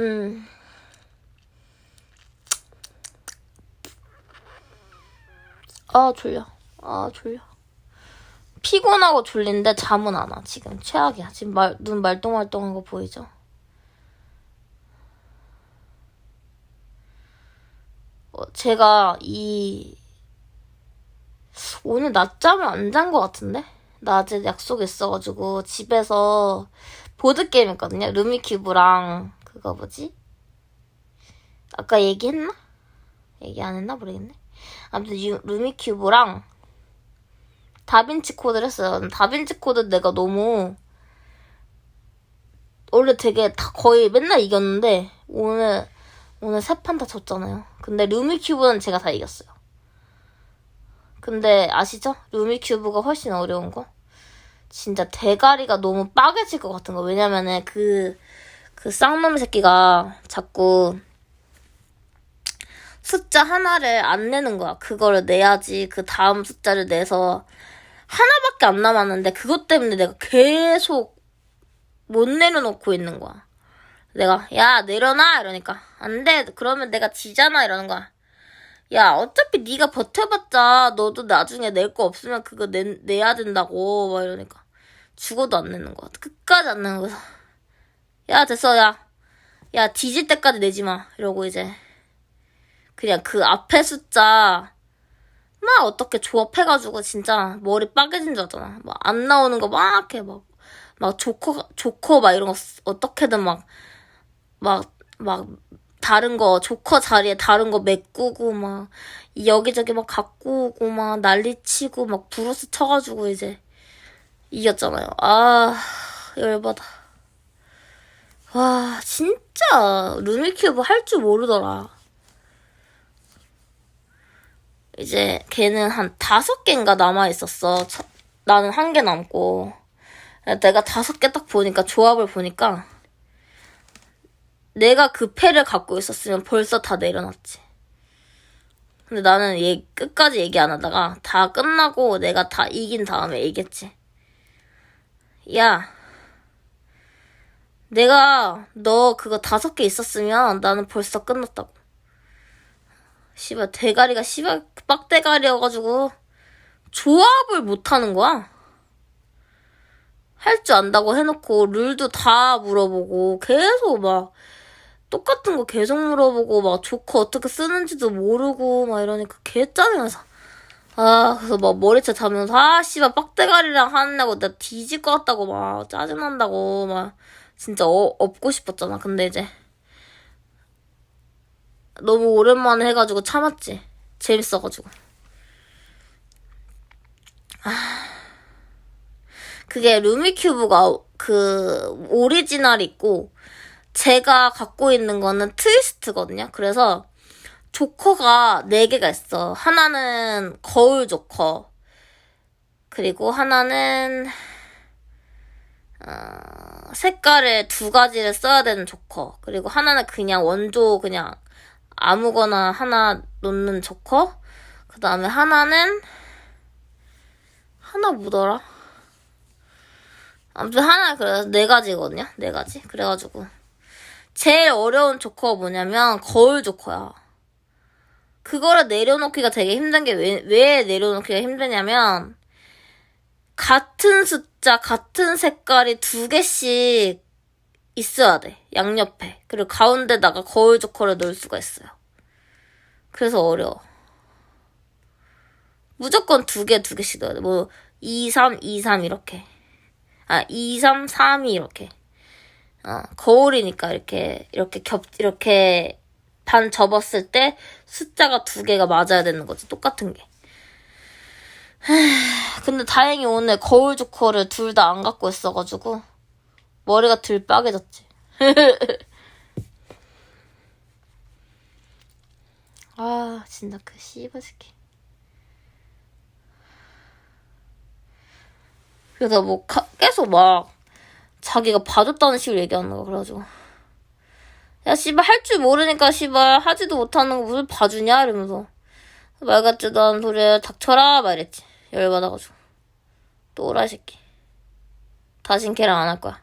음. 아, 졸려. 아, 졸려. 피곤하고 졸린데 잠은 안 와, 지금. 최악이야. 지금 말, 눈 말똥말똥한 거 보이죠? 어, 제가 이, 오늘 낮잠을 안 잔 것 같은데? 낮에 약속 있어가지고 집에서 보드게임 했거든요. 루미큐브랑 그거 뭐지? 아까 얘기했나? 얘기 안 했나 모르겠네. 아무튼 유- 루미큐브랑 다빈치 코드를 했어요. 다빈치 코드 내가 너무 원래 되게 다 거의 맨날 이겼는데 오늘 오늘 세 판 다 졌잖아요. 근데 루미큐브는 제가 다 이겼어요. 근데 아시죠? 루미큐브가 훨씬 어려운 거? 진짜 대가리가 너무 빠개질 것 같은 거. 왜냐면은 그, 그 쌍놈 새끼가 자꾸 숫자 하나를 안 내는 거야. 그거를 내야지 그 다음 숫자를 내서 하나밖에 안 남았는데 그것 때문에 내가 계속 못 내려놓고 있는 거야. 내가 야 내려놔 이러니까 안 돼. 그러면 내가 지잖아 이러는 거야. 야 어차피 네가 버텨봤자 너도 나중에 낼 거 없으면 그거 내, 내야 된다고 막 이러니까 죽어도 안 내는 거야. 끝까지 안 내는 거야. 야 됐어 야. 야 뒤질 때까지 내지 마 이러고 이제 그냥 그 앞에 숫자 막 어떻게 조합해가지고 진짜 머리 빠개진 줄 알잖아. 막 안 나오는 거 막 이렇게 막, 막 조커, 조커 막 이런 거 쓰- 어떻게든 막, 막, 막 다른 거, 조커 자리에 다른 거 메꾸고 막 여기저기 막 갖고 오고 막 난리치고 막 브루스 쳐가지고 이제 이겼잖아요. 아, 열받아. 와, 진짜 루미큐브 할 줄 모르더라. 이제 걔는 한 다섯 개인가 남아 있었어. 첫- 나는 한 개 남고. 내가 다섯 개 딱 보니까 조합을 보니까 내가 그 패를 갖고 있었으면 벌써 다 내려놨지. 근데 나는 얘 끝까지 얘기 안 하다가 다 끝나고 내가 다 이긴 다음에 얘기했지. 야, 내가 너 그거 다섯 개 있었으면 나는 벌써 끝났다고. 씨발 대가리가 씨발 빡대가리여가지고 조합을 못하는 거야. 할 줄 안다고 해놓고 룰도 다 물어보고 계속 막 똑같은 거 계속 물어보고 막 조커 어떻게 쓰는지도 모르고 막 이러니까 개 짜증나서 아 그래서 막 머리채 잡으면서 아 씨발 빡대가리랑 하느냐고 나 뒤질 것 같다고 막 짜증난다고 막 진짜 어, 업고 싶었잖아 근데 이제 너무 오랜만에 해가지고 참았지. 재밌어가지고. 아. 그게 루미큐브가 그 오리지널 있고 제가 갖고 있는 거는 트위스트거든요. 그래서 조커가 4개가 있어. 하나는 거울 조커. 그리고 하나는 어, 색깔을 두 가지를 써야 되는 조커. 그리고 하나는 그냥 원조 그냥 아무거나 하나 놓는 조커. 그 다음에 하나는 하나 뭐더라? 아무튼 하나 그래서 네 가지거든요. 네 가지. 그래가지고 제일 어려운 조커가 뭐냐면 거울 조커야. 그거를 내려놓기가 되게 힘든 게 왜, 왜 내려놓기가 힘드냐면 같은 숫자, 같은 색깔이 두 개씩 있어야 돼. 양옆에. 그리고 가운데다가 거울 조커를 넣을 수가 있어요. 그래서 어려워. 무조건 두 개, 두 개씩 넣어야 돼. 뭐, 2, 3, 2, 3 이렇게. 아, 2, 3, 3이 이렇게. 어, 거울이니까 이렇게, 이렇게 겹, 이렇게 반 접었을 때 숫자가 두 개가 맞아야 되는 거지. 똑같은 게. 하, 근데 다행히 오늘 거울 조커를 둘 다 안 갖고 있어가지고 머리가 들 빠개졌지. 아 진짜 그 씨발 새끼. 그래서 뭐 가- 계속 막 자기가 봐줬다는 식으로 얘기하는 거 그래가지고 야 씨발 할 줄 모르니까 씨발 하지도 못하는 거 무슨 봐주냐 이러면서 말 같지도 않은 소리에 닥쳐라 막 이랬지 열받아가지고. 또 오라 이 새끼. 다신 걔랑 안 할 거야